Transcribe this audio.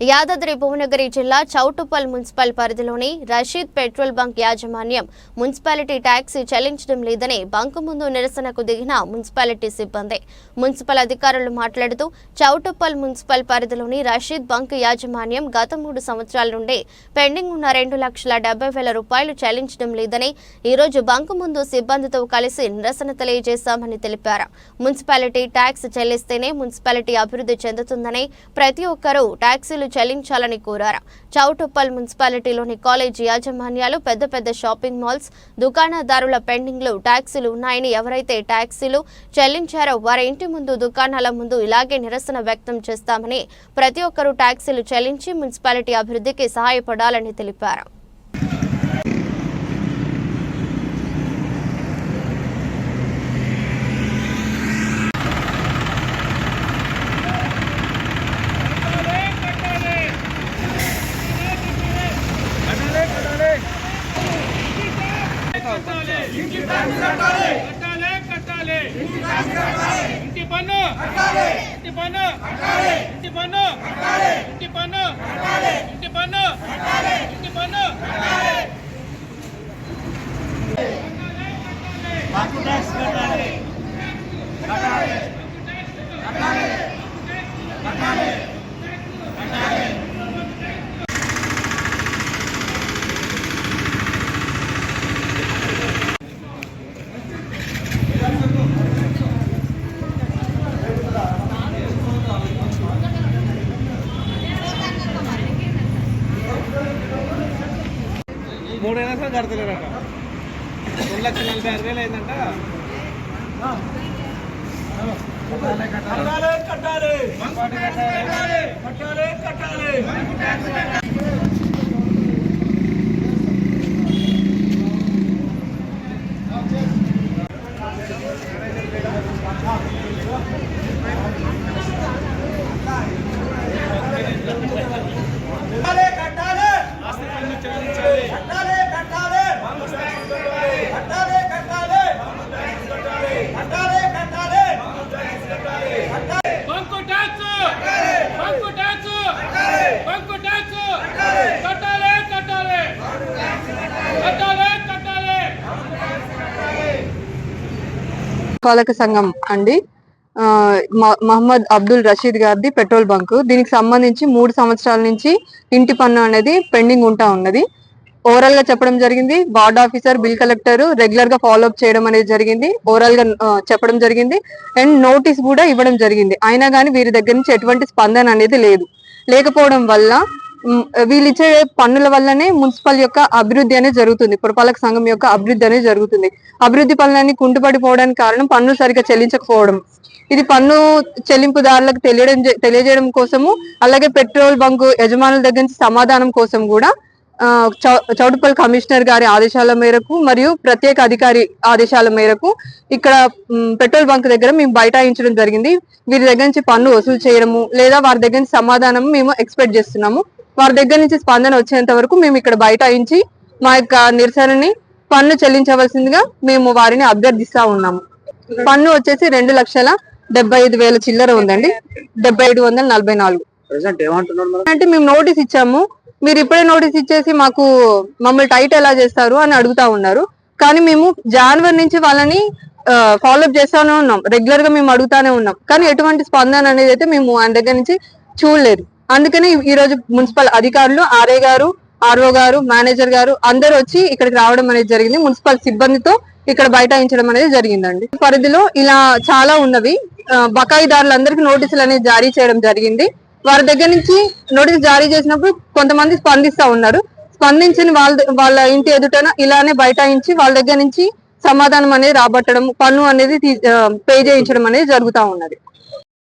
యాదాద్రి భువనగిరి జిల్లా చౌటుపల్ మున్సిపల్ పరిధిలోని Rashid petrol bunk యాజమాన్యం మున్సిపాలిటీ ట్యాక్సీ చెల్లించడం లేదని బంకు ముందు నిరసనకు దిగిన మున్సిపాలిటీ సిబ్బంది. మున్సిపల్ అధికారులు మాట్లాడుతూ చౌటుపల్ మున్సిపల్ పరిధిలోని రషీద్ బంక్ యాజమాన్యం గత మూడు సంవత్సరాల నుండి పెండింగ్ ఉన్న రెండు లక్షల డెబ్బై వేల రూపాయలు చెల్లించడం లేదని ఈరోజు బంక్ బంకు ముందు సిబ్బందితో కలిసి నిరసన తెలియజేశామని తెలిపారు. మున్సిపాలిటీ ట్యాక్స్ చెల్లిస్తేనే మున్సిపాలిటీ అభివృద్ధి చెందుతుందని ప్రతి ఒక్కరూ ట్యాక్సీలు చెల్లించాలని కోరారు. చౌటుప్పల్ మున్సిపాలిటీలోని కాలేజీ యాజమాన్యాలు పెద్ద పెద్ద షాపింగ్ మాల్స్ దుకాణదారుల పెండింగ్లు ట్యాక్సీలు ఉన్నాయని ఎవరైతే ట్యాక్సీలు చెల్లించారో వారి ఇంటి ముందు దుకాణాల ముందు ఇలాగే నిరసన వ్యక్తం చేస్తామని ప్రతి ఒక్కరూ ట్యాక్సీలు చెల్లించి మున్సిపాలిటీ అభివృద్ధికి సహాయపడాలని తెలిపారు. ఇంటి పన్ను. ఇంటి పన్ను. ఇంటి పన్ను. ఇంటి పన్ను. ఇంటి పన్ను. ఇంటి పన్ను. మూడైనా సరే కడతలేరట. రెండు లక్షల నలభై ఆరు వేలు అయిందంట. కట్టాలి. కట్టాలి కట్టాలి కట్టాలి కట్టాలి కట్టాలి కట్టాలి కట్టాలి కట్టాలి కట్టాలి bunk tax bunk tax bunk tax కట్టాలి కట్టాలి కట్టాలి కట్టాలి పాలక సంఘం అండి. మ- మహమ్మద్ అబ్దుల్ రషీద్ గారిది పెట్రోల్ బంక్. దీనికి సంబంధించి మూడు సంవత్సరాల నుంచి ఇంటి పన్ను అనేది పెండింగ్ ఉంటా ఉన్నది. ఓవరాల్గా చెప్పడం జరిగింది వార్డ్ ఆఫీసర్ బిల్ కలెక్టర్ రెగ్యులర్గా ఫాలో అప్ చేయడం అనేది జరిగింది ఓవరాల్గా చెప్పడం జరిగింది అండ్ నోటీస్ కూడా ఇవ్వడం జరిగింది. అయినా కానీ వీరి దగ్గర నుంచి ఎటువంటి స్పందన అనేది లేదు. లేకపోవడం వల్ల వీళ్ళు ఇచ్చే పన్నుల వల్లనే మున్సిపల్ యొక్క అభివృద్ధి అనేది జరుగుతుంది. పురపాలక సంఘం యొక్క అభివృద్ధి అనేది జరుగుతుంది. అభివృద్ధి పనులన్నీ కుంటుపడిపోవడానికి కారణం పన్నులు సరిగ్గా చెల్లించకపోవడం. ఇది పన్ను చెల్లింపుదారులకు తెలియడం తెలియజేయడం కోసము అలాగే పెట్రోల్ బంకు యజమానుల దగ్గర నుంచి సమాధానం కోసం కూడా ఆ, చౌ- కమిషనర్ గారి ఆదేశాల మేరకు మరియు ప్రత్యేక అధికారి ఆదేశాల మేరకు ఇక్కడ పెట్రోల్ బంక్ దగ్గర మేము బైఠాయించడం జరిగింది. వీరి దగ్గర నుంచి పన్ను వసూలు చేయడము లేదా వారి దగ్గర నుంచి సమాధానం మేము ఎక్స్పెక్ట్ చేస్తున్నాము. వారి దగ్గర నుంచి స్పందన వచ్చేంత వరకు మేము ఇక్కడ బైఠాయించి మా యొక్క నిరసనని పన్ను చెల్లించవలసిందిగా మేము వారిని అభ్యర్థిస్తా ఉన్నాము. పన్ను వచ్చేసి రెండు లక్షల డెబ్బై ఐదు వేల చిల్లర ఉందండి. డెబ్బై ఐదు వందల నలభై నాలుగు. అంటే మేము నోటీస్ ఇచ్చాము. మీరు ఇప్పుడే నోటీస్ ఇచ్చేసి మాకు మమ్మల్ని టైట్ ఎలా చేస్తారు అని అడుగుతా ఉన్నారు. కానీ మేము జనవరి నుంచి వాళ్ళని ఫాలో అప్ చేస్తానే ఉన్నాం. రెగ్యులర్గా మేము అడుగుతానే ఉన్నాం. కానీ ఎటువంటి స్పందన అనేది అయితే మేము ఆయన దగ్గర నుంచి చూడలేదు. అందుకనే ఈ రోజు మున్సిపల్ అధికారులు ఆర్ఏ గారు ఆర్ఓ గారు మేనేజర్ గారు అందరూ వచ్చి ఇక్కడికి రావడం అనేది జరిగింది. మున్సిపల్ సిబ్బందితో ఇక్కడ బైఠాయించడం అనేది జరిగిందండి. పరిధిలో ఇలా చాలా ఉన్నవి. బకాయిదారులందరికీ నోటీసులు అనేది జారీ చేయడం జరిగింది. వారి దగ్గర నుంచి నోటీస్ జారీ చేసినప్పుడు కొంతమంది స్పందిస్తా ఉన్నారు. స్పందించిన వాళ్ళ వాళ్ళ ఇంటి ఎదుటన ఇలానే బైఠాయించి వాళ్ళ దగ్గర నుంచి సమాధానం అనేది రాబట్టడం పన్ను అనేది పే చేయించడం అనేది జరుగుతా ఉన్నది.